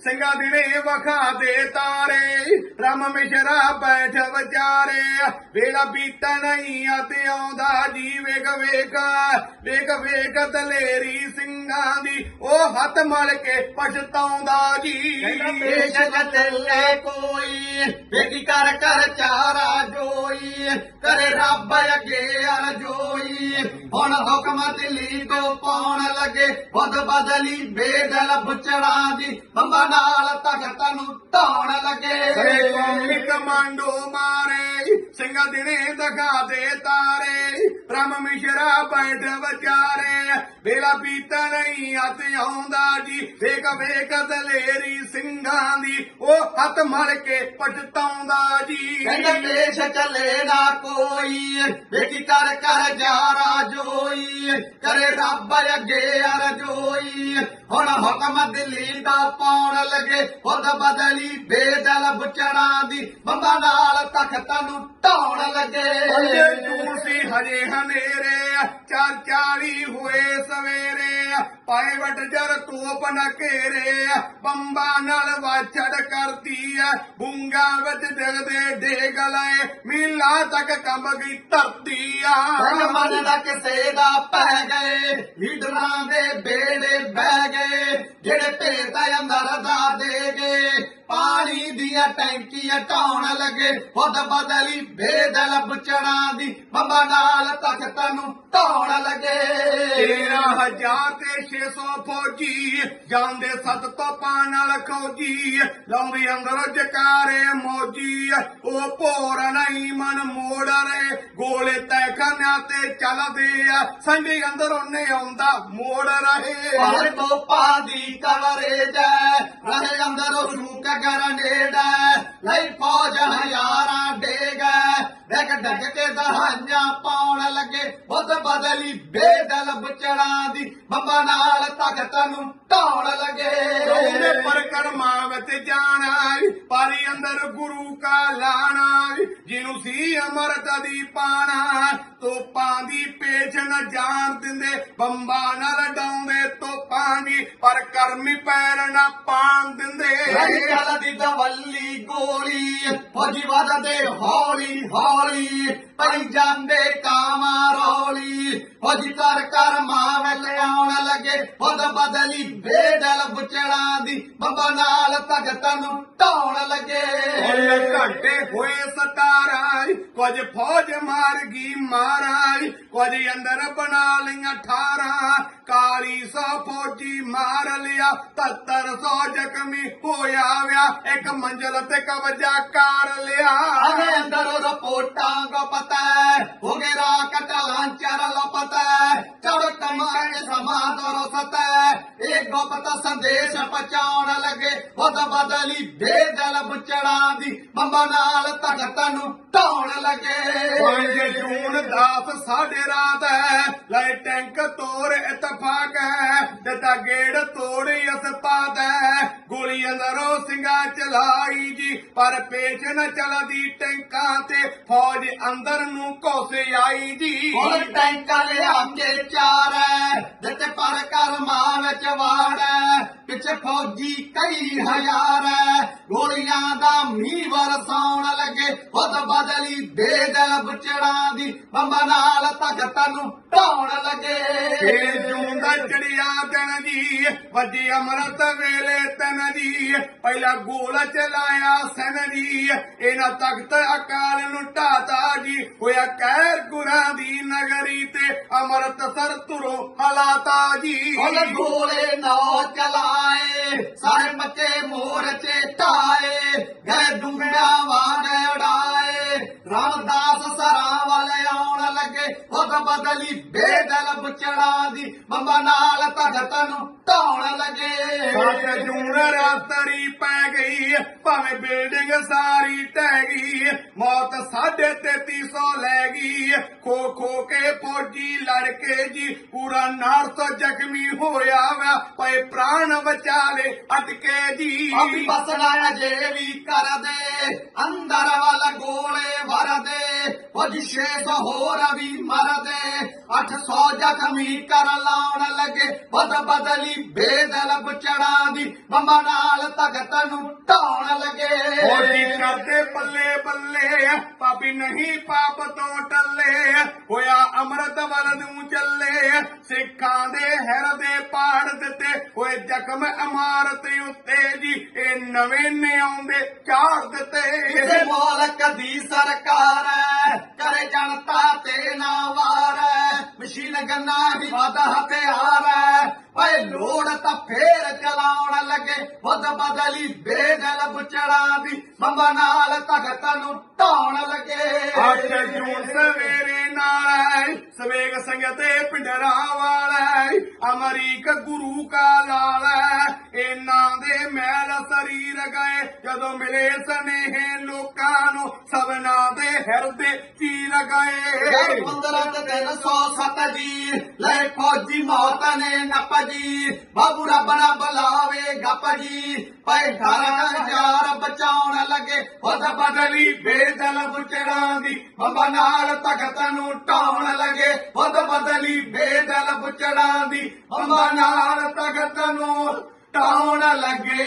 ਸਿੰਘਾਂ ਦਿਨੇ ਵਖਾ ਦੇ ਤਾਰੇ। ਰਮ ਮਿਸ਼ਰਾ ਬੈਠ ਵਿਚਾਰੇ। ਵੇਲਾ ਬੀਤਾ ਨਹੀਂ ਅਤੇ ਆਉਂਦਾ ਜੀ ਵੇਖ ਵੇਖ। ਵੇਖ ਵੇਖ ਦਲੇਰੀ ਸਿੰਘਾਂ ਦੀ। ਉਹ ਹੱਥ ਮਲ ਕੇ ਪਛਤਾਉਂਦਾ ਜੀ। ਪੇਸ਼ ਚੱਲੇ ਕੋਈ ਵੇਖੀ ਕਰ ਕਰ ਚਾਰਾ ਜੋਈ ਕਰੇ ਰੱਬ ਅੱਗੇ ਅਰਜੋਈ ਹੁਣ ਹੁਕਮ ਦਿੱਲੀ ਤੋਂ ਪਾਉਣ ਲੱਗੇ ਬਦ ਬਦਲੀ ਬੇਦਲ ਬੁਚੜਾਂ ਦੀ ਬੰਬਾਂ ਨਾਲ ਤਖਤ ਨੂੰ ਢਾਉਣ ਕਰੇ ਲੱਗੇ ਕੌਮੀ ਕਮਾਂਡੋ ਮਾਰੇ ਸਿੰਘਾਂ ਦਿਨੇ ਦਿਖਾ ਦੇ ਤਾਰੇ ਬ੍ਰਹਮ ਮਿਸ਼ਰਾ ਬੈਠ ਵਿਚਾਰੇ ਵੇਲਾ ਬੀਤਾ ਨਹੀਂ ਹੱਥ ਆਉਂਦਾ ਜੀ। ਵੇਖ ਵੇਖ ਦਲੇਰੀ ਸਿੰਘਾਂ ਦੀ। ਉਹ ਹੱਥ ਮਲ ਕੇ ਪਛਤਾਉਂਦਾ ਜੀ। ਕਹਿੰਦੇ ਪੇਸ਼ ਚੱਲੇ ਨਾ ਕੋਈ। ਵੇਖੀ ਕਰ ਕਰ ਜਾਰਾ ਜੋਈ। ਕਰੇ ਰੱਬ ਅੱਗੇ ਅਰਜੋਈ। ਹੁਣ ਹੁਕਮ ਦਿੱਲੀ ਦਾ ਪਾਉਣ ਲੱਗੇ। ਖੁਦ ਬਦਲੀ ਬੇਦਲ ਬੁਚੜਾਂ ਦੀ। ਬੰਬਾਂ ਨਾਲ ਤਖਤ ਨੂੰ ਢਾਉਣ ਲੱਗੇ। ਹਜੇ ਹਨੇਰੇ ਚਾਰ ਚਾਲੀ ਹੋਏ ਸਵੇਰੇ ਪਾਏ ਵਟ ਜਰ ਤੋਪ ਨ ਘੇਰੇ ਬੰਬਾ ਨਾਲ ਵਾਛੜ ਕਰਦੀ ਐ ਬੁੰਗਾ ਵਿੱਚ ਦਿਲ ਦੇ ਡੇ ਮੀਲਾ ਤੱਕ ਕੰਬ ਗਈ ਧਰਤੀ ਆ। ਮਨ ਦਾ ਕਿਸੇ ਦਾ ਪੈ ਗਏ, ਲੀਡਰਾਂ ਦੇ ਬੇੜੇ ਬਹਿ ਗਏ। ਜਿਹੜੇ ਭੇਤ ਅੰਦਰ ਦਾ ਦੇ ਗਏ। ਪਾਣੀ ਦੀਆਂ ਟੈਂਕੀਆਂ ਢਾਉਣ ਲੱਗੇ, ਖੁਦ ਬਦਲੀ ਬੇਦਲ ਬੁਚੜਾਂ ਦੀ, ਬੰਬਾਂ ਨਾਲ ਤਖਤ ਨੂੰ ਢਾਉਣ ਲੱਗੇ। ਤੇਰਾਂ ਹਜ਼ਾਰ ਤੇ 600 ਫੌਜੀ ਜਾਂਦੇ ਸੱਤ ਤੋਪਾਂ ਨਾਲ ਖੌਜੀ। ਲਾਉਂਦੇ ਅੰਦਰ ਜਕਾਰੇ ਮੌਜੀ। ਉਹ ਭੋਰ ਨਹੀਂ ਮਨ ਮੋੜ ਰਹੇ। ਗੋਲੇ ਤੈ ਖਾਨਿਆਂ ਤੇ ਚੱਲਦੇ ਆ। ਸੰਡੇ ਅੰਦਰ ਉਹਨੇ ਆਉਂਦਾ ਮੋੜ ਰਹੇ। ਪਰ ਤੋਪਾਂ ਦੀ ਕਵਰੇਜ ਹੈ ਰਹੇ ਅੰਦਰ ਰੂਕ ਗਰਨੇਡ ਲਈ ਫੌਜ ਹਜ਼ਾਰਾਂ ਡੇਗ ਡਗ ਡਗ ਕੇ ਦਹਾਈਆਂ ਪਾਉਣ ਲੱਗੇ ਬੁੱਧ ਬਦਲੀ ਬੇਦਲ ਬਚੜਾਂ ਦੀ ਬੰਬਾਂ ਨਾਲ ਤਖਤ ਨੂੰ ਢਾਉਣ ਉਹਨੇ ਪਰਕਰਮਾ ਵਿੱਚ ਜਾਣਾ ਪਾਰੀ ਅੰਦਰ ਗੁਰੂ ਕਾ ਲਾਣਾ ਜਿਹਨੂੰ ਸੀ ਅਮਰਤ ਦੀ ਪਾਣਾ ਤੋਪਾਂ ਦੀ ਪੇਚ ਨਾ ਜਾਣ ਦਿੰਦੇ, ਬੰਬਾ ਨਾਲ ਡਾਉਂਦੇ ਤੋਪਾਂ ਪਰ ਕਰਮੀ ਪੈਰ ਨਾ ਪਾਣ ਦਿੰਦੇ। ਰਹੀ ਚੱਲਦੀ ਦਵੱਲੀ ਗੋਲੀ, ਫੌਜੀ ਵੱਧਦੇ ਹੌਲੀ ਹੌਲੀ ਪਈ ਜਾਂਦੇ ਕਾਵਾਂ ਰੌਲੀ। ਫੌਜੀ ਕਰ ਕਰ ਮਾਂ ਵੱਲ ਆਉਣ ਲੱਗੇ ਖੁਦ ਬਦਲੀ ਬੇਦਲ ਬੁਚੜਾਂ ਦੀ, ਬੰਬਾ ਨਾਲ ਤਖਤ ਨੂੰ ਢਾਉਣ ਲੱਗੇ। ਲੱਗੇ ਘੰਟੇ ਹੋਏ ਸਤਾਰਾ ਕੁਝ ਫੌਜ ਮਾਰ ਗਈ ਮਾਰਾ ਕੁਝ ਅੰਦਰ ਬਣਾ ਲਈਆਂ ਠਾਰਾਂ। ਕਾਲੀ ਸੌ ਫੌਜੀ ਮਾਰ ਲਿਆ 7700 ਜ਼ਖਮੀ ਹੋਇਆ ਵਿਆ। ਇੱਕ ਮੰਜ਼ਲ ਤੇ ਕਬਜ਼ਾ ਕਰ ਲਿਆ। ਅਗੇ ਅੰਦਰ ਰਿਪੋਰਟਾਂ ਕੋ ਪਤਾ ਹੈ ਹੋ ਗਏ ਰਾਕ ਟਲਾਂਚਰ ਲੋ ਪਤਾ ਹੈ ਚੜ ਇਹ ਗੁਪਤ ਸੰਦੇਸ਼ ਪਹੁੰਚਾਉਣ ਲੱਗੇ। ਖੁਦ ਬਦਲੀ ਬੇਦਲ ਬੁਚੜਾਂ ਦੀ ਬੰਬਾਂ ਨਾਲ ਤਖਤ ਨੂੰ ਢਾਉਣ ਲੱਗੇ। ਪੰਜ ਜੂਨ ਦਾਸ ਸਾਡੇ ਰਾਤ ਹੈ ਲੈ ਟੈਂਕ ਤੋੜ ਇਤਫਾਕ ਹੈ ਦਿੱਤਾ ਗੇੜ ਤੋੜੀ ਅਸਪਾਤ ਹੈ। ਗੋਲੀ ਅੰਦਰੋਂ ਸਿੰਘਾ ਚਲਾਈ ਜੀ ਪਰ ਪੇਚ ਨਾ ਚਲਦੀ ਟੈਂਕਾਂ ਤੇ ਫੌਜ ਅੰਦਰ ਨੂੰ ਘੋਸੇ ਆਈ ਜੀ। ਹੁਣ ਟੈਂਕਾਂ ਲਿਆ ਕੇ ਚਾਰ ਦਿੱਤੇ ਪਰ ਕਰਮਾਂ ਵਿੱਚ ਵਾੜ ਪਿੱਛੇ ਫੌਜੀ ਕਈ ਹਜ਼ਾਰ। ਹੈ ਗੋਲੀਆਂ ਦਾ ਮੀਂਹ ਵਰਸਾਉਣ ਲੱਗੇ ਖੁਦ ਬਦਲੀ ਬੇਦਲ ਬੁਚੜਾਂ ਦੀ ਬੰਬਾਂ ਨਾਲ ਤਖਤ ਨੂੰ ਢਾਉਣ ਲੱਗੇ। ਛੇ ਜੂਨ ਦਾ ਚੜਿਆ ਦਿਨ ਜੀ ਵੱਜੀ ਅਮਰਤ ਵੇਲੇ ਤਨ ਜੀ ਪਹਿਲਾ ਗੋਲ ਚਲਾਇਆ ਸਨ ਇਹਨਾਂ ਤਖਤ ਅਕਾਲ ਨੂੰ ਢਾਤਾ ਜੀ। ਹੋਇਆ ਕਹਿਰ ਗੁਰਾਂ ਦੀ ਨਗਰੀ ਤੇ ਅਮਰਤ ਸਰ ਤੁਰੋ ਹਲਾਤਾ ਜੀ। ਉਹ ਗੋਲੇ ਨੌ ਚਲਾਏ, ਸਾਰੇ ਮੱਚੇ ਮੋਰਚੇ ਢਾਏ। ਗਏ ਡੁੰਗਿਆ ਵਾਂਗ ਉਡਾਏ ਰਾਮਦਾਸ ਸਰਾਂ ਵਾਲੇ ਆਉਣ ਲੱਗੇ। ਖੁਦ ਬਦਲੀ ਬੇਦਲ ਬੁਚੜਾ ਦੀ। ਬੰਬਾਂ ਨਾਲ ਤਖਤ ਨੂੰ ਢਾਉਣ ਲੱਗੇ। ਸੱਤ ਜੂਨ ਰਾਤਰੀ ਪੈ ਗਈ ਭਾਵੇਂ ਬਿਲਡਿੰਗ ਸਾਰੀ ਟਹਿ ਗਈ ਮੌਤ ਸਾਢੇ 3300 ਲੈ ਗਈ ਖੋ ਖੋ ਕੇ ਫੌਜੀ ਲੜਕੇ ਜੀ ਪੂਰਾ ਨਾਰਥ ਜ਼ਖਮੀ ਹੋਇਆ ਵਾ। ਪਏ ਪ੍ਰਾਣ ਬਚਾਲੇ ਅਟਕੇ ਜੀ। ਆਪੀ ਬਸਣਾ ਅਜੇ ਵੀ ਕਰਦੇ। ਅੰਦਰ ਵਾਲਾ ਗੋਲੇ ਵਰਦੇ ਕੁਝ 600 ਹੋਰ ਵੀ ਗੋਲੀ ਮਰਦੇ 800 ਜ਼ਖਮੀ ਕਰ ਲਾਉਣ ਲੱਗੇ, ਬਦ ਬਦਲੀ ਬੇਦਲ ਬਚੜਾ ਦੀ ਬੰਬਾਂ ਨਾਲ ਤਖਤ ਨੂੰ ਢਾਉਣ ਲੱਗੇ। ਹੋਲੀ ਕਰਦੇ ਬੱਲੇ ਬੱਲੇ ਪਾਪੀ ਨਹੀਂ ਪਾਪ ਤੋਂ ਟੱਲੇ। ਹੋਇਆ ਅੰਮ੍ਰਿਤ ਵੱਲ ਨੂੰ ਚੱਲੇ, ਸਿੱਖਾਂ ਦੇ ਹਿਰਦੇ ਪਾੜ ਜ਼ਖਮ ਇਮਾਰਤ ਉੱਤੇ ਜੀ, ਇਹ ਨਵੇਂ ਨੇ ਆਉਂਦੇ ਝਾੜ ਦਿੱਤੇ ਕਿਸੇ ਮੁਲਕ ਦੀ ਸਰਕਾਰ ਹੈ, ਕਰੇ ਜਨਤਾ ਤੇ ਨਾ ਵਾਰ ਮਸ਼ੀਨ ਗੰਨਾ ਹੀ ਵਾਦਾ ਹਥਿਆਰ ਹੈ। ਓਏ ਲੋੜ ਤਾਂ ਫੇਰ ਚਲਾਉਣ ਲੱਗੇ ਬਦ ਬਦਲੀ ਬੇਦਲ ਬੁਚੜਾ ਦੀ। ਬੰਬਾਂ ਨਾਲ ਤਖਤ ਨੂੰ ਢਾਉਣ ਲੱਗੇ। ਅੱਜ ਜੂਨ ਸਵੇਰੇ ਨਾਲ ਹੈ ਸਵੇਗ ਸਿੰਘ ਪਿੰਡਰਾ ਵਾਲਾ ਅਮਰੀਕ ਗੁਰੂ ਕਾ ਲਾਲ, ਇਹਨਾਂ ਦੇ ਮੈਲ ਸਰੀਰ ਗਏ, ਜਦੋਂ ਮਿਲੇ ਸਨੇਹ ਨੂੰ ਸਭਨਾ ਦੇ ਹਿਰਦੇ ਚੀਰ ਯਾਰ ਗਏ 15 ਤੇ 307 ਜੀ ਲੈ ਫੌਜੀ ਮੌਤ ਨੇ ਨੱਪ ਜੀ ਬਾਬੂ ਰੱਬ ਨਾ ਬੁਲਾਵੇ ਗੱਪ ਜੀ ਪੈ ਘਰ ਹਜ਼ਾਰ ਬਚਾਉਣ ਲੱਗੇ ਉਹਦਾ ਬਦਲੀ ਬੇਦਲ ਬੁਚੜਾਂ ਦੀ। ਬੰਬਾ ਨਾਲ ਤਖਤ ਨੂੰ ਢਾਉਣ ਲੱਗੇ ਉਹਦਾ ਬਦਲੀ ਬੇਦਲ ਬੁਚੜਾਂ ਦੀ। ਬੰਬਾ ਨਾਲ ਤਖਤ ਨੂੰ ਢਾਉਣ ਲੱਗੇ।